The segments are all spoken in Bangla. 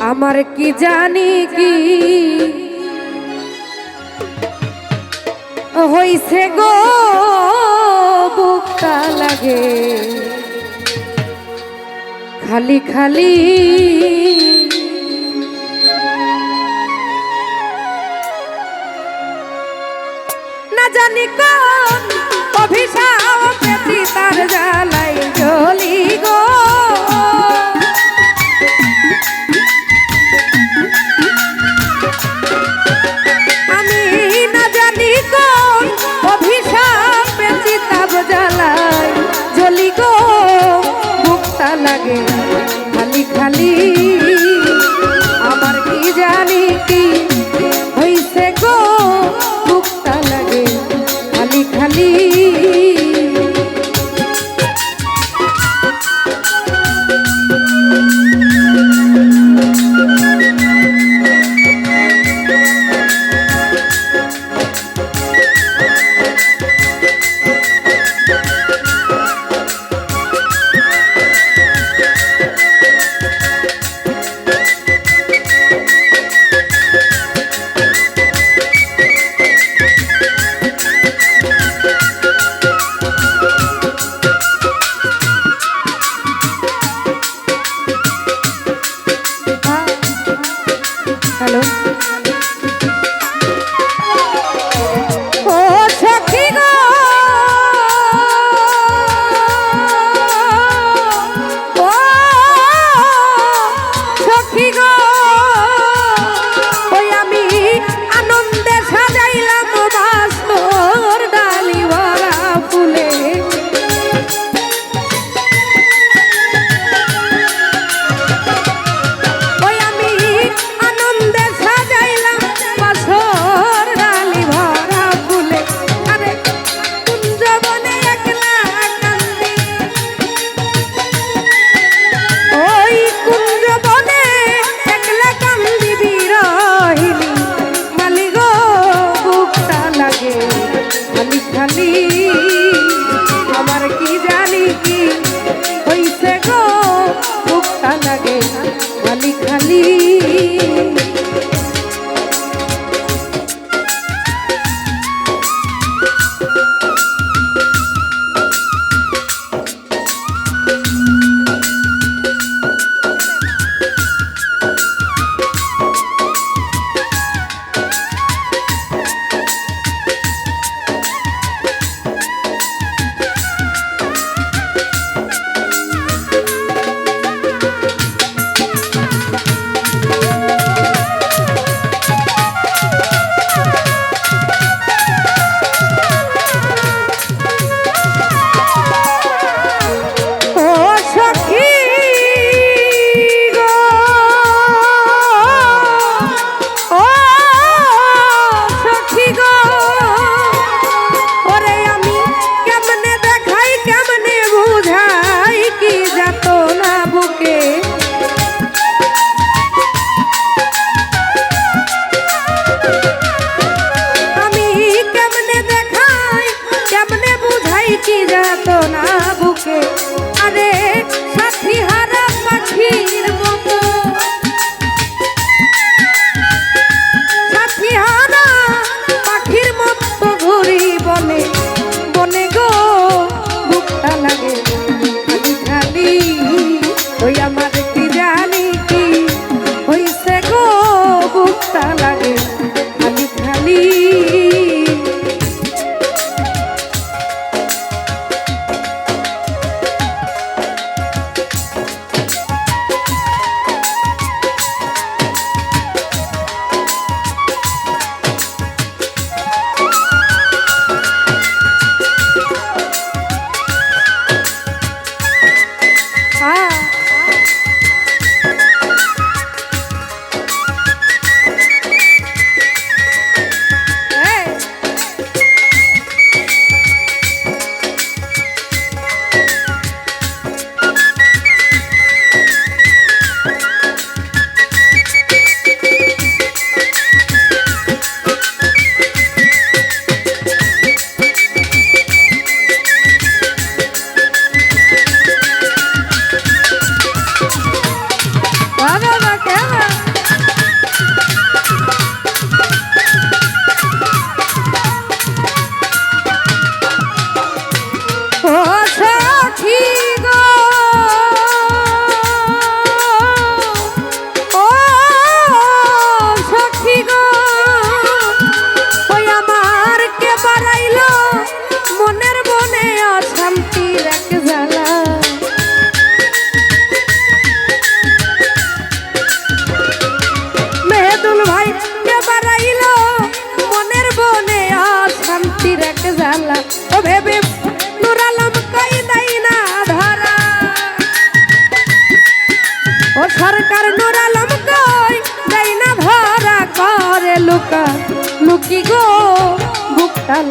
আমার কি জানি কি? হইছে গো, বুকটা লাগে। খালি খালি। না জানি কোন অভিশাপ তার জ্বালা। খালি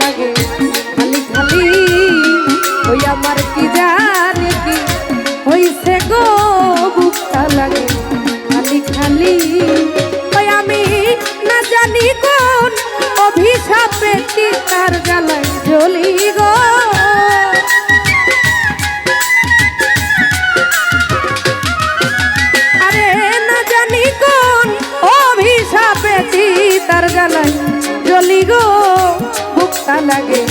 লাগে। খালি খালি ওই আমার কি জানি কি হইছে গো বুকটা লাগে। খালি খালি ওই আমি না জানি কোন অভিশাপে কি তার জ্বালায় জ্বলি গো। তার জ্বলি গো। বুকটা লাগে।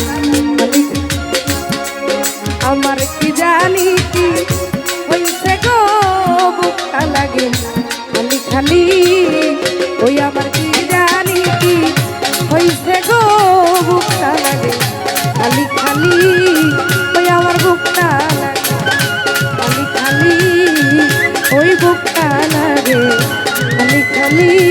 আমার কি জানি কি হইছে গো লাগে। খালি খালি, ওই আমার কি জানি কি হইছে গো লাগে। খালি খালি, ওই আমার বুকটা লাগে। খালি খালি, ওই বুকটা লাগে। খালি খালি